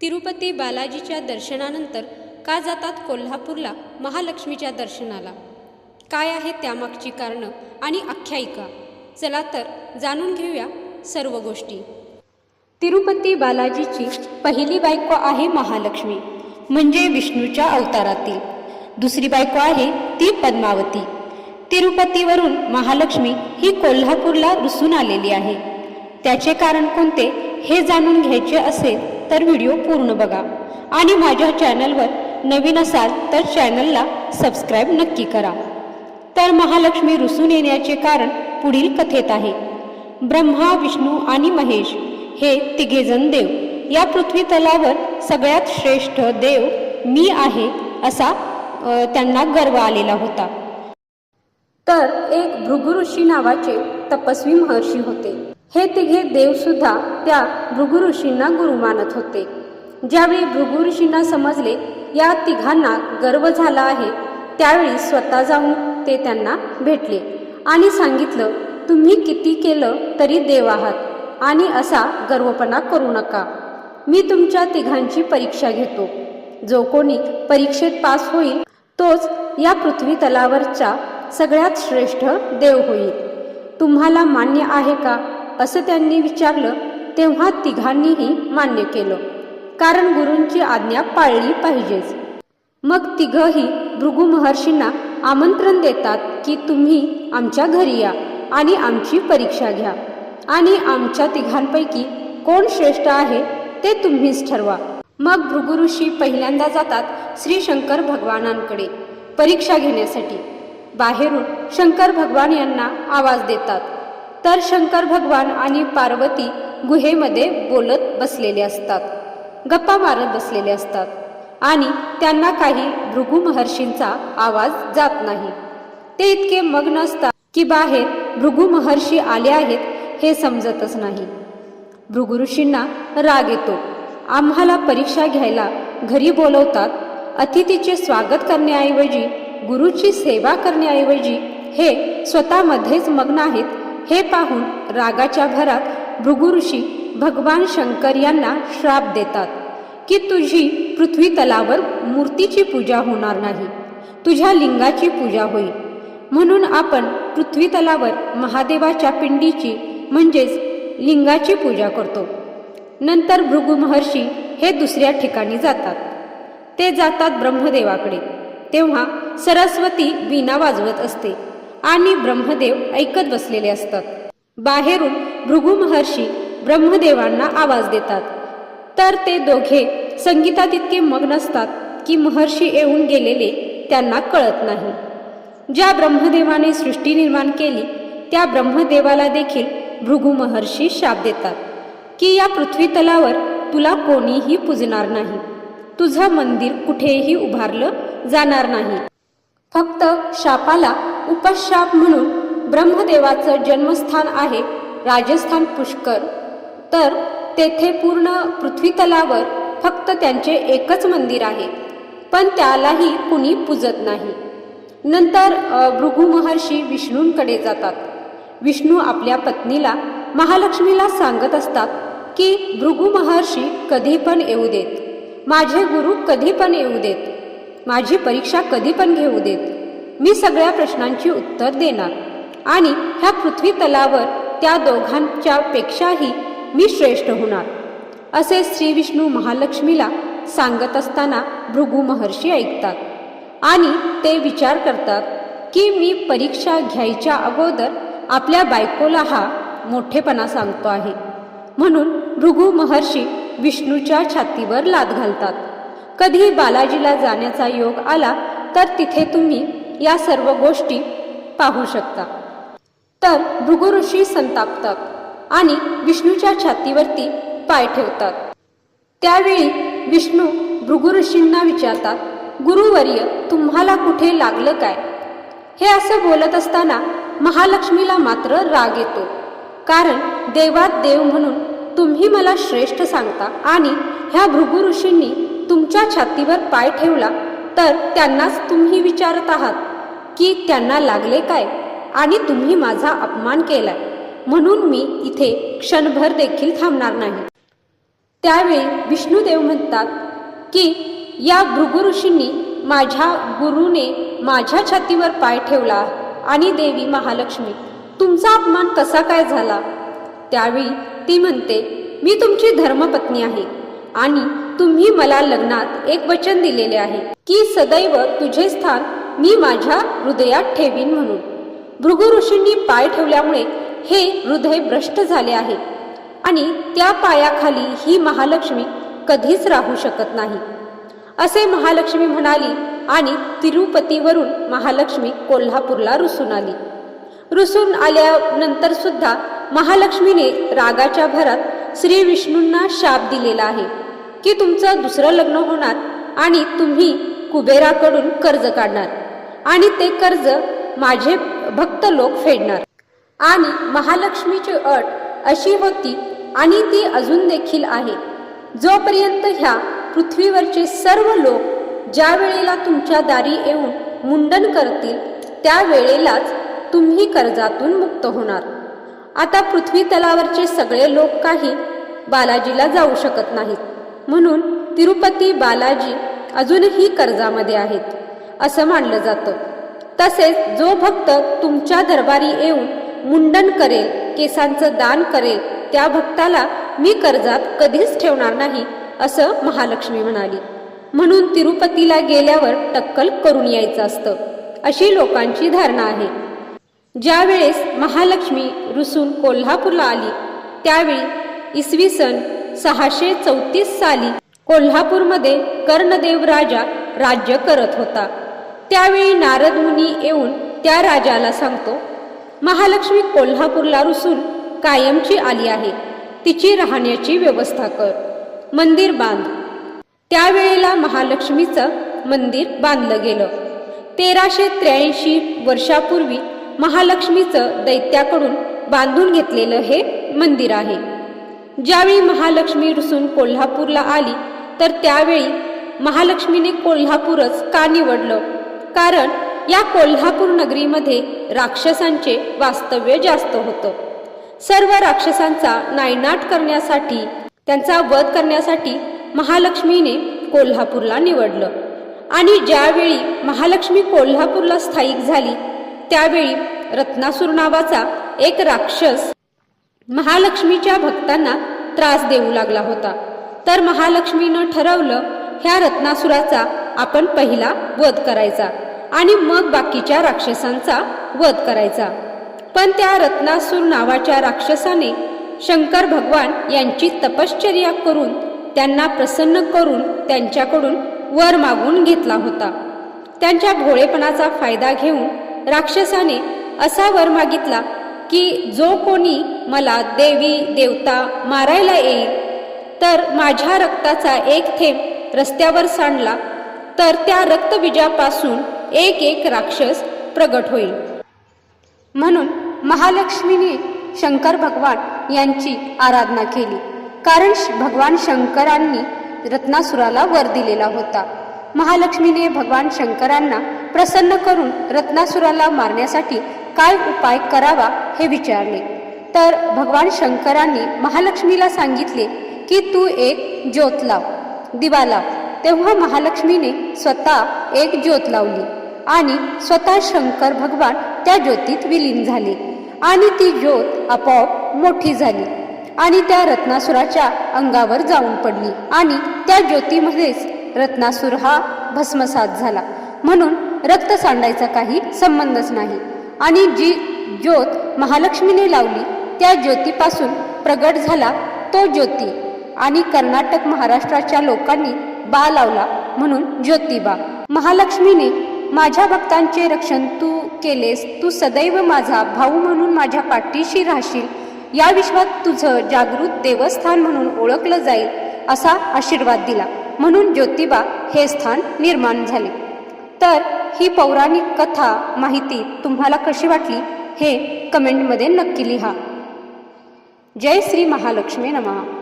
तिरुपती बालाजीच्या दर्शनानंतर का जातात कोल्हापूरला? महालक्ष्मीच्या दर्शनाला. काय आहे त्यामागची कारणं आणि आख्यायिका? चला तर जाणून घेऊया सर्व गोष्टी. तिरुपती बालाजीची पहिली बायको आहे महालक्ष्मी म्हणजे विष्णूच्या अवतारातील. दुसरी बायको आहे ती पद्मावती. तिरुपतीवरून महालक्ष्मी ही कोल्हापूरला रुसून आलेली आहे. त्याचे कारण कोणते हे जाणून घ्यायचे असेल तर व्हिडिओ पूर्ण बघा. आणि माझ्या चॅनलवर नवीन असाल तर चॅनलला सबस्क्राईब नक्की करा. तर महालक्ष्मी रुसून येण्याचे कारण पुढील कथेत आहे. ब्रह्मा विष्णू आणि महेश हे तिघेजण देव. या पृथ्वी तलावर सगळ्यात श्रेष्ठ देव मी आहे असा त्यांना गर्व आलेला होता. तर एक भृगु ऋषी नावाचे तपस्वी महर्षी होते. हे तिघे देवसुद्धा त्या भृगु ऋषींना गुरु मानत होते. ज्यावेळी भृगु ऋषींना समजले या तिघांना गर्व झाला आहे त्यावेळी स्वतः जाऊन ते त्यांना भेटले आणि सांगितलं तुम्ही किती केलं तरी देव आहात आणि असा गर्वपणा करू नका. मी तुमच्या तिघांची परीक्षा घेतो. जो कोणी परीक्षेत पास होईल तोच या पृथ्वी तलावरचा सगळ्यात श्रेष्ठ देव होईल. तुम्हाला मान्य आहे का असं त्यांनी विचारलं तेव्हा तिघांनीही मान्य केलं. कारण गुरूंची आज्ञा पाळली पाहिजेच. मग तिघही भृगु महर्षींना आमंत्रण देतात की तुम्ही आमच्या घरी या आणि आमची परीक्षा घ्या. आणि आमच्या तिघांपैकी कोण श्रेष्ठ आहे ते तुम्हीच ठरवा. मग भृगु ऋषी पहिल्यांदा जातात श्री शंकर भगवानांकडे परीक्षा घेण्यासाठी. बाहेरून शंकर भगवान यांना आवाज देतात. तर शंकर भगवान आणि पार्वती गुहेमध्ये बोलत बसलेले असतात. गप्पा मारत बसलेले असतात. आणि त्यांना काही भृगु महर्षींचा आवाज जात नाही. ते इतके मग्न असतात की बाहेर भृगु महर्षी आले आहेत हे समजतच नाही. भृगु ऋषींना राग येतो. आम्हाला परीक्षा घ्यायला घरी बोलवतात. अतिथीचे स्वागत करण्याऐवजी गुरुची सेवा करण्याऐवजी हे स्वतःमध्येच मग्न आहेत हे पाहून रागाच्या भरात भृगु ऋषी भगवान शंकर यांना श्राप देतात की तुझी पृथ्वी तलावर मूर्तीची पूजा होणार नाही तुझ्या लिंगाची पूजा होईल. म्हणून आपण पृथ्वी तलावर महादेवाच्या पिंडीची म्हणजेच लिंगाची पूजा करतो. नंतर भृगु महर्षी हे दुसऱ्या ठिकाणी जातात. ते जातात ब्रह्मदेवाकडे. तेव्हा सरस्वती वीणा वाजवत असते. आणि ब्रह्मदेव ऐकत बसलेले असतात. बाहेरून भृगु महर्षी ब्रह्मदेवांना आवाज देतात. तर ते दोघे संगीतात इतके मग्न असतात की महर्षी येऊन गेलेले त्यांना कळत नाही. ज्या ब्रह्मदेवाने सृष्टी निर्माण केली त्या ब्रह्मदेवाला देखील भृगु महर्षी शाप देतात की या पृथ्वी तलावर तुला कोणीही पूजणार नाही. तुझं मंदिर कुठेही उभारलं जाणार नाही. फक्त शापाला उपशाप म्हणून ब्रह्मदेवाचं जन्मस्थान आहे राजस्थान पुष्कर. तर तेथे पूर्ण पृथ्वीतलावर फक्त त्यांचे एकच मंदिर आहे पण त्यालाही कुणी पूजत नाही. नंतर भृगु महर्षी विष्णूंकडे जातात. विष्णू आपल्या पत्नीला महालक्ष्मीला सांगत असतात की भृगु महर्षी कधी पण येऊ देत. माझे गुरु कधी पण येऊ देत. माझी परीक्षा कधी पण घेऊ देत. मी सगळ्या प्रश्नांची उत्तर देणार. आणि ह्या पृथ्वी तलावर त्या दोघांच्या पेक्षाही मी श्रेष्ठ होणार असे श्री विष्णू महालक्ष्मीला सांगत असताना भृगु महर्षी ऐकतात. आणि ते विचार करतात की मी परीक्षा घ्यायच्या अगोदर आपल्या बायकोला हा मोठेपणा सांगतो आहे. म्हणून भृगु महर्षी विष्णूच्या छातीवर लाद घालतात. कधी बालाजीला जाण्याचा योग आला तर तिथे तुम्ही या सर्व गोष्टी पाहू शकता. तर भृगु ऋषी संतापतात आणि विष्णूच्या छातीवरती पाय ठेवतात. त्यावेळी विष्णू भृगु ऋषींना विचारतात गुरुवर्य तुम्हाला कुठे लागलं काय? हे असं बोलत असताना महालक्ष्मीला मात्र राग येतो. कारण देवात देव म्हणून तुम्ही मला श्रेष्ठ सांगता आणि ह्या भृगु ऋषींनी तुमच्या छातीवर पाय ठेवला तर त्यांनाच तुम्ही विचारत आहात की त्यांना लागले काय? आणि तुम्ही माझा अपमान केलाय. म्हणून मी इथे क्षणभर देखील थांबणार नाही. त्यावेळी विष्णुदेव म्हणतात की या भृगु ऋषींनी माझ्या गुरुने माझ्या छातीवर पाय ठेवला आणि देवी महालक्ष्मी तुमचा अपमान कसा काय झाला? त्यावेळी ती म्हणते मी तुमची धर्मपत्नी आहे आणि तुम्ही मला लग्नात एक वचन दिलेले आहे की सदैव तुझे स्थान मी माझ्या हृदयात ठेवीन म्हणून. भृगु ऋषींनी पाय ठेवल्यामुळे हे हृदय भ्रष्ट झाले आहे आणि त्या पायाखाली ही महालक्ष्मी कधीच राहू शकत नाही. असे महालक्ष्मी म्हणाली आणि तिरुपतीवरून महालक्ष्मी कोल्हापूरला रुसून आली. रुसून आल्यानंतर सुद्धा महालक्ष्मीने रागाच्या भरात श्री विष्णूंना शाप दिलेला आहे. की तुमचं दुसरं लग्न होणार आणि तुम्ही कुबेराकडून कर्ज काढणार. आणि ते कर्ज माझे भक्त लोक फेडणार. आणि महालक्ष्मीची अट अशी होती आणि ती अजून देखील आहे. जोपर्यंत ह्या पृथ्वीवरचे सर्व लोक ज्या वेळेला तुमच्या दारी येऊन मुंडन करतील त्या वेळेलाच तुम्ही कर्जातून मुक्त होणार. आता पृथ्वी तलावरचे सगळे लोक काही बालाजीला जाऊ शकत नाहीत. म्हणून तिरुपती बालाजी अजूनही कर्जामध्ये आहेत असं मानलं जातं. तसेच जो भक्त तुमच्या दरबारी येऊन मुंडन करेल केसांचं दान करेल त्या भक्ताला मी कर्जात कधीच ठेवणार नाही असं महालक्ष्मी म्हणाली. म्हणून तिरुपतीला गेल्यावर टक्कल करून यायचं असतं अशी लोकांची धारणा आहे. ज्या वेळेस महालक्ष्मी रुसून कोल्हापूरला आली त्यावेळी इसवी सन सहाशे चौतीस साली कोल्हापूरमध्ये कर्णदेव राजा राज्य करत होता. त्यावेळी नारद मुनी येऊन त्या राजाला सांगतो महालक्ष्मी कोल्हापूरला रुसून कायमची आली आहे. तिची राहण्याची व्यवस्था कर. मंदिर बांध. त्यावेळेला महालक्ष्मीचं मंदिर बांधलं गेलं. तेराशे त्र्याऐंशी वर्षापूर्वी महालक्ष्मीचं दैत्याकडून बांधून घेतलेलं हे मंदिर आहे. ज्यावेळी महालक्ष्मी रुसून कोल्हापूरला आली तर त्यावेळी महालक्ष्मीने कोल्हापूरच का निवडलं? कारण या कोल्हापूर नगरीमध्ये राक्षसांचे वास्तव्य जास्त होतं. सर्व राक्षसांचा नायनाट करण्यासाठी त्यांचा वध करण्यासाठी महालक्ष्मीने कोल्हापूरला निवडलं. आणि ज्यावेळी महालक्ष्मी कोल्हापूरला स्थायिक झाली त्यावेळी रत्नासूर नावाचा एक राक्षस महालक्ष्मीच्या भक्तांना त्रास देऊ लागला होता. तर महालक्ष्मीनं ठरवलं ह्या रत्नासुराचा आपण पहिला वध करायचा आणि मग बाकीच्या राक्षसांचा वध करायचा. पण त्या रत्नासूर नावाच्या राक्षसाने शंकर भगवान यांची तपश्चर्या करून त्यांना प्रसन्न करून त्यांच्याकडून वर मागून घेतला होता. त्यांच्या भोळेपणाचा फायदा घेऊन राक्षसाने असा वर मागितला की जो कोणी मला देवी देवता मारायला येईल तर माझ्या रक्ताचा एक थेंब रस्त्यावर सांडला तर त्या रक्तबीजापासून एक एक राक्षस प्रगट होईल. म्हणून महालक्ष्मीने शंकर भगवान यांची आराधना केली. कारण श- भगवान शंकरांनी रत्नासुराला वर दिलेला होता. महालक्ष्मीने भगवान शंकरांना प्रसन्न करून रत्नासुराला मारण्यासाठी काय उपाय करावा हे विचारले. तर भगवान शंकरांनी महालक्ष्मीला सांगितले की तू एक ज्योत लाव. दिवा लाव. तेव्हा महालक्ष्मीने स्वतः एक ज्योत लावली आणि स्वतः शंकर भगवान त्या ज्योतीत विलीन झाले आणि ती ज्योत आपोआप मोठी झाली आणि त्या रत्नासुराच्या अंगावर जाऊन पडली आणि त्या ज्योतीमध्येच रत्नासुर हा भस्मसात झाला. म्हणून रक्त सांडायचा काही संबंधच नाही आणि जी ज्योत महालक्ष्मीने लावली. त्या ज्योतीपासून प्रगट झाला तो ज्योती आणि कर्नाटक महाराष्ट्राच्या लोकांनी बा लावला म्हणून ज्योतिबा महालक्ष्मीने माझ्या भक्तांचे रक्षण तू केलेस तू सदैव माझा भाऊ म्हणून माझ्या पाठीशी राहशील. या विश्वात तुझं जागृत देवस्थान म्हणून ओळखलं जाईल असा आशीर्वाद दिला. म्हणून ज्योतिबा हे स्थान निर्माण झाले. तर ही पौराणिक कथा माहिती तुम्हाला कशी वाटली? हे कमेंटमध्ये नक्की लिहा. जय श्री महालक्ष्मी नमः.